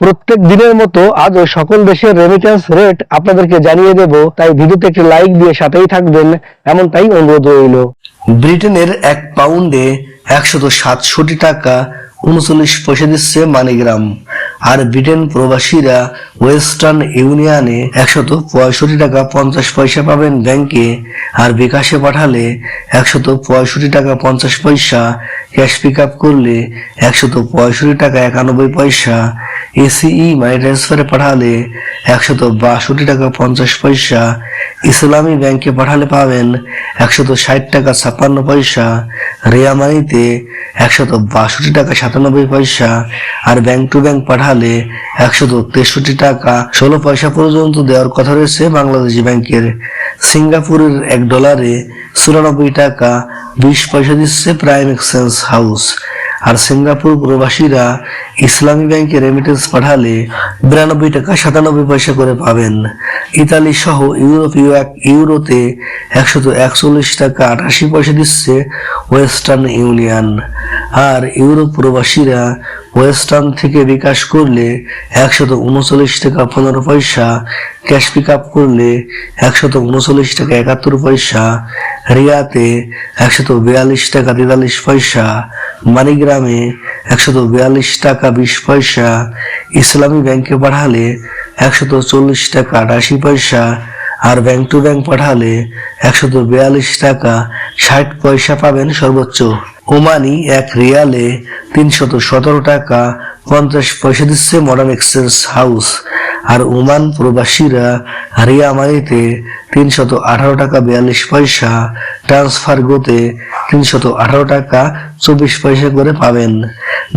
প্রত্যেক দিনের মতো আজও সকল দেশের রেমিটেন্স রেট আপনাদেরকে জানিয়ে দেব, তাই ভিডিওতে একটি লাইক দিয়ে সাথেই থাকবেন, এমনটাই অনুরোধ রইল। ব্রিটেনের এক পাউন্ডে একশত সাতষট্টি টাকা উনচল্লিশ পয়সা দিচ্ছে মানিগ্রাম, আর ব্রিটেন প্রবাসীরা ওয়েস্টার্ন ইউনিয়নে একশত পঁয়ষট্টি টাকা পঞ্চাশ পয়সা পাবেন ব্যাংকে, আর বিকাশে পাঠালে একশত পঁয়ষট্টি টাকা পঞ্চাশ পয়সা, ক্যাশ পিক আপ করলে একশত পঁয়ষট্টি টাকা একানব্বই পয়সা এসিই মানি ট্রান্সফারে পাঠালে একশত বাষট্টি টাকা পঞ্চাশ পয়সা। ইসলামী ব্যাংকে পাঠালে পাবেন একশত ষাট টাকা ছাপ্পান্ন পয়সা। রেয়া মানিতে একশত বাষট্টি টাকা সাতানব্বই পয়সা। আর ব্যাংক টু ব্যাংক পাঠালে একশত তেষট্টি টাকা ষোলো পয়সা পর্যন্ত দেওয়ার কথা রয়েছে বাংলাদেশি ব্যাংকের সিঙ্গাপুরের এক ডলারে চুরানব্বই টাকা বিশ পয়সা দিচ্ছে প্রাইম এক্সচেঞ্জ হাউস আর সিঙ্গাপুর প্রবাসীরা ইসলামী ব্যাংকে রেমিটেন্স পাঠালে বিরানব্বই টাকা সাতানব্বই পয়সা করে পাবেন। ইতালি সহ ইউরোপীয় এক ইউরোতে একশত একচল্লিশ টাকা আটাশি পয়সা দিচ্ছে ওয়েস্টার্ন ইউনিয়ন। আর ইউরোপ প্রবাসীরা ওয়েস্টার্ন থেকে বিকাশ করলে একশত উনচল্লিশ টাকা পনেরো পয়সা ক্যাশ পিক আপ করলে একশত উনচল্লিশ টাকা একাত্তর পয়সা, রিয়াতে একশত বিয়াল্লিশ টাকা তেতাল্লিশ পয়সা, মানিগ্রামে একশত বিয়াল্লিশ টাকা বিশ পয়সা, ইসলামী ব্যাংকে পাঠালে একশত চল্লিশ টাকা আটাশি পয়সা আর ব্যাংক টু ব্যাংক পাঠালে একশত বিয়াল্লিশ টাকা ষাট পয়সা পাবেন সর্বোচ্চ। ওমানি এক রিয়ালে তিনশত সতেরো টাকা পঞ্চাশ পয়সা দিচ্ছে মডার্ন এক্সচেঞ্জ হাউস। আর ওমান প্রবাসীরা রিয়া মানিতে তিনশত আঠারো টাকা বিয়াল্লিশ পয়সা, ট্রান্সফার গোতে তিনশত আঠারো টাকা চব্বিশ পয়সা করে পাবেন।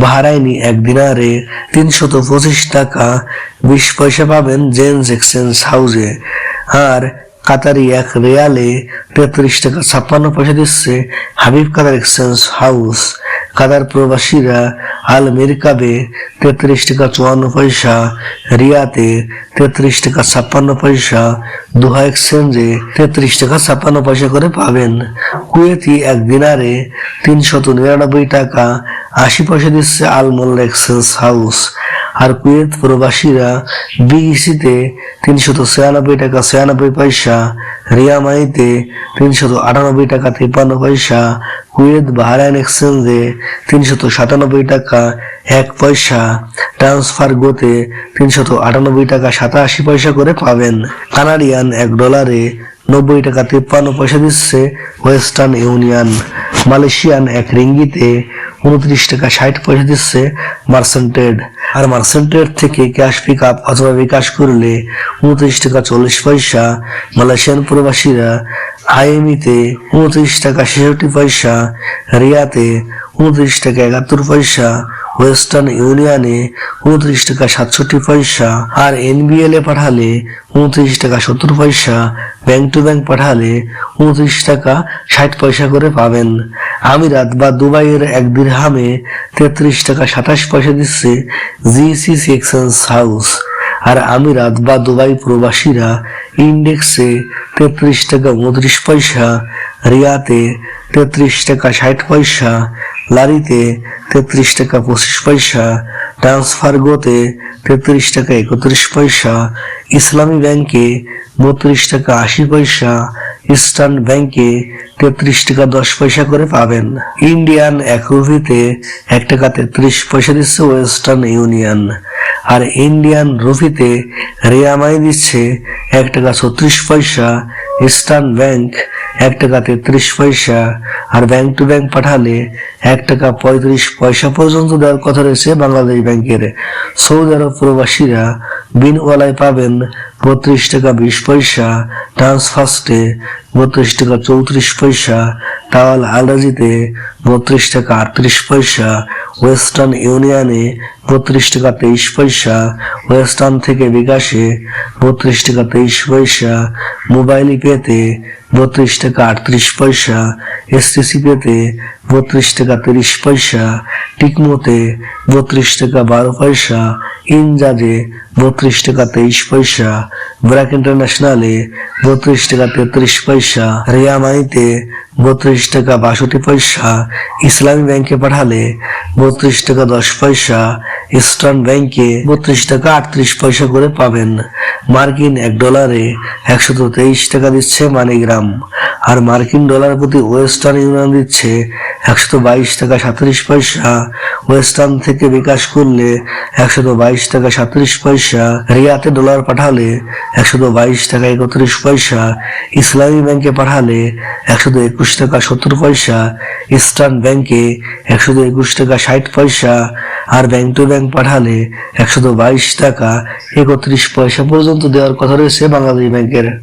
বাহারাইনি এক দিনারে তিনশত পঁচিশ টাকা বিশ পয়সা পাবেন জেন্স এক্সচেঞ্জ হাউসে। আর কাতারি এক রেয়ালে তেত্রিশ টাকা ছাপ্পান্ন পয়সা দিচ্ছে Habib Qatar exchange house. Qatar প্রবাসীরা আল মিরকাবে তেত্রিশ টাকা চুয়ান্ন পয়সা, রিয়াতে তেত্রিশ টাকা ছাপ্পান্ন পয়সা, দুহা এক্সচেঞ্জে তেত্রিশ টাকা ছাপ্পান্ন পয়সা করে পাবেন। কুয়েতি এক দিনারে তিনশত নিরানব্বই টাকা আশি পয়সা দিচ্ছে আল মোল্লা এক্সচেঞ্জ হাউস। আর কুয়েত প্রবাসীরা বিইসিতে তিনশত ছিয়ানব্বই টাকা ছিয়ানব্বই পয়সা, রিয়ামাইতে তিনশত আটানব্বই টাকা তিপ্পান্ন পয়সা, কুয়েত বাহারাইন এক্সচেঞ্জে তিনশত সাতানব্বই টাকা এক পয়সা ট্রান্সফার গোতে তিনশত আটানব্বই টাকা সাতাশি পয়সা করে পাবেন। কানাডিয়ান এক ডলারে নব্বই টাকা তিপ্পান্ন পয়সা দিচ্ছে ওয়েস্টার্ন ইউনিয়ন। মালয়েশিয়ান এক রিঙ্গিতে উনত্রিশ টাকা, ষাট পয়সা দিচ্ছে মার্সেন্টেড আর মার্সেন্টেড থেকে ক্যাশ পিক আপ অথবা বিকাশ করলে উনত্রিশ টাকা, চল্লিশ পয়সা। মালয়েশিয়ান প্রবাসীরা আইএমিতে উনত্রিশ টাকা, ছেষট্টি পয়সা। রিয়াতে উনত্রিশ টাকা, একাত্তর পয়সা। ওয়েস্টার্ন ইউনিয়নে উনত্রিশ টাকা, সাতষট্টি পয়সা। আর এনবিএল এ পাঠালে উনত্রিশ টাকা, সত্তর পয়সা। ব্যাংক টু ব্যাংক পাঠালে উনত্রিশ টাকা ষাট পয়সা করে পাবেন। আমিরাত বা দুবাইয়ের এক দিরহামে তেত্রিশ টাকা সাতাশ পয়সা দিচ্ছে জিসিসি এক্সচেঞ্জ হাউস আর আমিরাত বা দুবাই প্রবাসীরা ইন্ডেক্সে তেত্রিশ টাকা উনত্রিশ পয়সা, রিয়াতে তেত্রিশ টাকা ষাট পয়সা লারিতে তেত্রিশ টাকা পঁচিশ পয়সা ট্রান্সফার গোতে তেত্রিশ টাকা একত্রিশ পয়সা, ইসলামী ব্যাংকে বত্রিশ টাকা আশি পয়সা, ইস্টার্ন ব্যাংকে তেত্রিশ টাকা দশ পয়সা করে পাবেন। ইন্ডিয়ান এক রুপিতে এক টাকা তেত্রিশ পয়সা দিচ্ছে ওয়েস্টার্ন ইউনিয়ন। আর ইন্ডিয়ান রুপিতে রিয়ামাই দিচ্ছে এক টাকা ছত্রিশ পয়সা, ইস্টার্ন ব্যাংক এক টাকা তেত্রিশ পয়সা, আর ব্যাংক টু ব্যাংক পাঠালে এক টাকা পঁয়ত্রিশ পয়সা পর্যন্ত দেওয়ার কথা রয়েছে বাংলাদেশ ব্যাংকের। সৌদি আরব প্রবাসীরা বিনওয়ালায় পাবেন বত্রিশ টাকা বিশ পয়সা ট্রান্সফার্স্টে বত্রিশ টাকা চৌত্রিশ পয়সা, তাওয়াল আলরাজিতে বত্রিশ টাকা আটত্রিশ পয়সা ওয়েস্টার্ন ইউনিয়নে বত্রিশ টাকা তেইশ পয়সা, ওয়েস্টার্ন থেকে বিকাশে বত্রিশ টাকা তেইশ পয়সা, মোবাইল পেতে বত্রিশ টাকা আটত্রিশ পয়সা, এসটিসি পেতে বত্রিশ টাকা তিরিশ পয়সা, টিকমোতে বত্রিশ টাকা বারো পয়সা ইনজাজে বত্রিশ টাকা তেইশ পয়সা, ব্র্যাক ইন্টারন্যাশনালে বত্রিশ টাকা তেত্রিশ পয়সা রিয়ামাইতে বত্রিশ টাকা বাষট্টি পয়সা, ইসলামী ব্যাংকে পাঠালে বত্রিশ টাকা দশ পয়সা, ইস্টার্ন ব্যাংকে বত্রিশ টাকা আটত্রিশ পয়সা করে পাবেন। মার্কিন এক ডলারে একশত তেইশ টাকা দিচ্ছে মানিগ্রাম, আর মার্কিন ডলার প্রতি ওয়েস্টার্ন ইউনিয়ন দিচ্ছে একশত বাইশ টাকা সাঁত্রিশ পয়সা। ওয়েস্টার্ন থেকে বিকাশ করলে একশত বাইশ টাকা সাঁত্রিশ পয়সা। রিয়াতে ডলার পাঠালে একশত বাইশ টাকা একত্রিশ পয়সা। ইসলামী ব্যাংকে পাঠালে একশত একুশ টাকা সত্তর পয়সা। ইস্টার্ন ব্যাংকে একশত একুশ টাকা ষাট পয়সা। আর ব্যাংক টু ব্যাংক পাঠালে একশত বাইশ টাকা একত্রিশ পয়সা পর্যন্ত দেওয়ার কথা রয়েছে বাংলাদেশ ব্যাংকের।